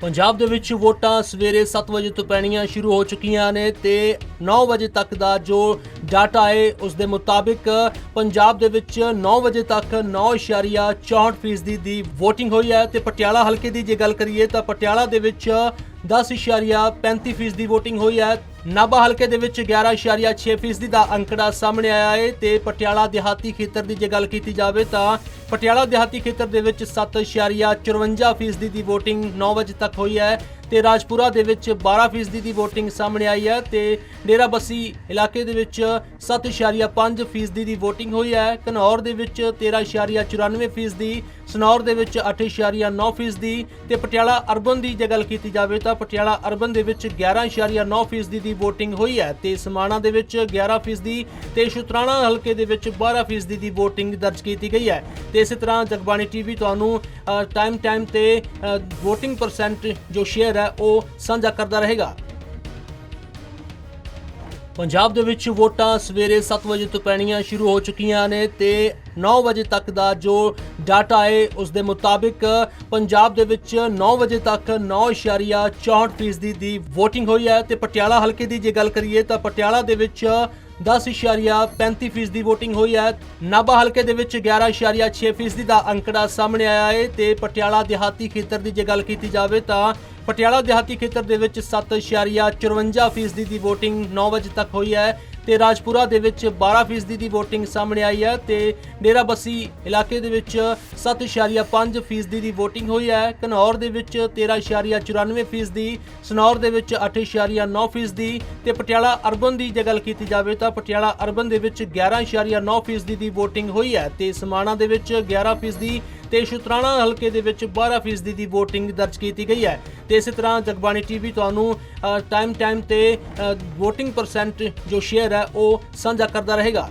ਪੰਜਾਬ ਦੇ ਵਿੱਚ ਵੋਟਾਂ ਸਵੇਰੇ 7 ਵਜੇ ਤੋਂ ਪੈਣੀਆਂ ਸ਼ੁਰੂ ਹੋ ਚੁੱਕੀਆਂ ਨੇ ਤੇ 9 ਵਜੇ ਤੱਕ ਦਾ ਜੋ ਡਾਟਾ ਹੈ, ਉਸ ਦੇ ਮੁਤਾਬਿਕ ਪੰਜਾਬ ਦੇ ਵਿੱਚ 9 ਵਜੇ ਤੱਕ 9.64% ਫੀਸਦੀ ਦੀ VOTING ਹੋਈ ਹੈ ਤੇ ਪਟਿਆਲਾ ਹਲਕੇ ਦੀ ਜੇ ਗੱਲ ਕਰੀਏ ਤਾਂ ਪਟਿਆਲਾ ਦੇ ਵਿੱਚ 10.35% ਫੀਸਦੀ VOTING ਹੋਈ ਹੈ। ਨਾਭਾ ਹਲਕੇ ਦੇ ਵਿੱਚ 11.6% ਫੀਸਦੀ ਦਾ ਅੰਕੜਾ ਸਾਹਮਣੇ ਆਇਆ ਹੈ ਤੇ ਪਟਿਆਲਾ ਦਿਹਾਤੀ ਖੇਤਰ ਦੀ ਜੇ ਗੱਲ ਕੀਤੀ ਜਾਵੇ ਤਾਂ ਪਟਿਆਲਾ ਦਿਹਾਤੀ ਖੇਤਰ ਦੇ ਵਿੱਚ 7.54% ਫੀਸਦੀ ਦੀ VOTING 9 ਵਜੇ ਤੱਕ ਹੋਈ ਹੈ। ਤੇ ਰਾਜਪੁਰਾ ਦੇ ਵਿੱਚ 12 ਫੀਸਦੀ ਦੀ ਵੋਟਿੰਗ ਸਾਹਮਣੇ ਆਈ ਹੈ ਤੇ ਡੇਰਾਬੱਸੀ ਇਲਾਕੇ ਦੇ ਵਿੱਚ 7.5 ਫੀਸਦੀ ਦੀ ਵੋਟਿੰਗ ਹੋਈ ਹੈ। ਘਨੌਰ ਦੇ ਵਿੱਚ 13.94 ਫੀਸਦੀ ਸਨੌਰ ਦੇ ਵਿੱਚ 8.9 ਫੀਸਦੀ ਤੇ ਪਟਿਆਲਾ ਅਰਬਨ ਦੀ ਜੇ ਗੱਲ ਕੀਤੀ ਜਾਵੇ ਤਾਂ ਪਟਿਆਲਾ ਅਰਬਨ ਦੇ ਵਿੱਚ 11.9 ਫੀਸਦੀ ਦੀ VOTING ਹੋਈ ਹੈ ਤੇ ਸਮਾਣਾ ਦੇ ਵਿੱਚ 11 ਫੀਸਦੀ ਤੇ ਸ਼ੁਤਰਾਣਾ ਹਲਕੇ ਦੇ ਵਿੱਚ 12 ਫੀਸਦੀ ਦੀ VOTING ਦਰਜ ਕੀਤੀ ਗਈ ਹੈ। ਤੇ ਇਸੇ ਤਰ੍ਹਾਂ ਜਗਬਾਣੀ ਟੀਵੀ ਤੁਹਾਨੂੰ ਟਾਈਮ ਟਾਈਮ ਤੇ VOTING ਪਰਸੈਂਟ ਜੋ ਸ਼ੇਅਰ ਹੈ ਉਹ ਸਾਂਝਾ ਕਰਦਾ ਰਹੇਗਾ। ਪੰਜਾਬ ਦੇ ਵਿੱਚ ਵੋਟਾਂ ਸਵੇਰੇ 7 ਵਜੇ ਤੋਂ ਪੈਣੀਆਂ ਸ਼ੁਰੂ ਹੋ ਚੁੱਕੀਆਂ ਨੇ ਤੇ 9 ਵਜੇ ਤੱਕ ਦਾ ਜੋ ਡਾਟਾ ਹੈ, ਉਸ ਦੇ ਮੁਤਾਬਿਕ ਪੰਜਾਬ ਦੇ ਵਿੱਚ 9 ਵਜੇ ਤੱਕ 9.64% ਫੀਸਦੀ ਦੀ VOTING ਹੋਈ ਹੈ ਤੇ ਪਟਿਆਲਾ ਹਲਕੇ ਦੀ ਜੇ ਗੱਲ ਕਰੀਏ ਤਾਂ ਪਟਿਆਲਾ ਦੇ ਵਿੱਚ 10.35% ਫੀਸਦੀ VOTING ਹੋਈ ਹੈ। ਨਾਭਾ ਹਲਕੇ ਦੇ ਵਿੱਚ 11.6% ਫੀਸਦੀ ਦਾ ਅੰਕੜਾ ਸਾਹਮਣੇ ਆਇਆ ਹੈ ਤੇ ਪਟਿਆਲਾ ਦਿਹਾਤੀ ਖੇਤਰ ਦੀ ਜੇ ਗੱਲ ਕੀਤੀ ਜਾਵੇ ਤਾਂ ਪਟਿਆਲਾ ਦਿਹਾਤੀ ਖੇਤਰ ਦੇ ਵਿੱਚ 7.54% ਫੀਸਦੀ ਦੀ VOTING 9 ਵਜੇ ਤੱਕ ਹੋਈ ਹੈ ਤੇ ਰਾਜਪੁਰਾ ਦੇ ਵਿੱਚ 12 ਫੀਸਦੀ ਦੀ VOTING ਸਾਹਮਣੇ ਆਈ ਹੈ ਤੇ ਡੇਰਾਬੱਸੀ ਇਲਾਕੇ ਦੇ ਵਿੱਚ 7.5 ਫੀਸਦੀ ਦੀ VOTING ਹੋਈ ਹੈ। ਘਨੌਰ ਦੇ ਵਿੱਚ 13.94 ਫੀਸਦੀ, ਸਨੌਰ ਦੇ ਵਿੱਚ 8.9 ਫੀਸਦੀ ਤੇ ਪਟਿਆਲਾ ਅਰਬਨ ਦੀ ਜੇ ਗੱਲ ਕੀਤੀ ਜਾਵੇ ਤਾਂ ਪਟਿਆਲਾ ਅਰਬਨ ਦੇ ਵਿੱਚ 11.9 ਫੀਸਦੀ ਦੀ VOTING ਹੋਈ ਹੈ ਤੇ ਸਮਾਣਾ ਦੇ ਵਿੱਚ 11 ਫੀਸਦੀ ਤੇ ਸ਼ੁਤਰਾਣਾ ਹਲਕੇ ਦੇ ਵਿੱਚ 12 ਫੀਸਦੀ ਦੀ VOTING ਦਰਜ ਕੀਤੀ ਗਈ ਹੈ। ਤੇ ਇਸੇ ਤਰ੍ਹਾਂ ਜਗਬਾਣੀ ਟੀਵੀ ਤੁਹਾਨੂੰ ਟਾਈਮ ਟਾਈਮ ਤੇ VOTING ਪਰਸੈਂਟ ਜੋ ਸ਼ੇਅਰ ਹੈ, ਉਹ ਸਾਂਝਾ ਕਰਦਾ ਰਹੇਗਾ।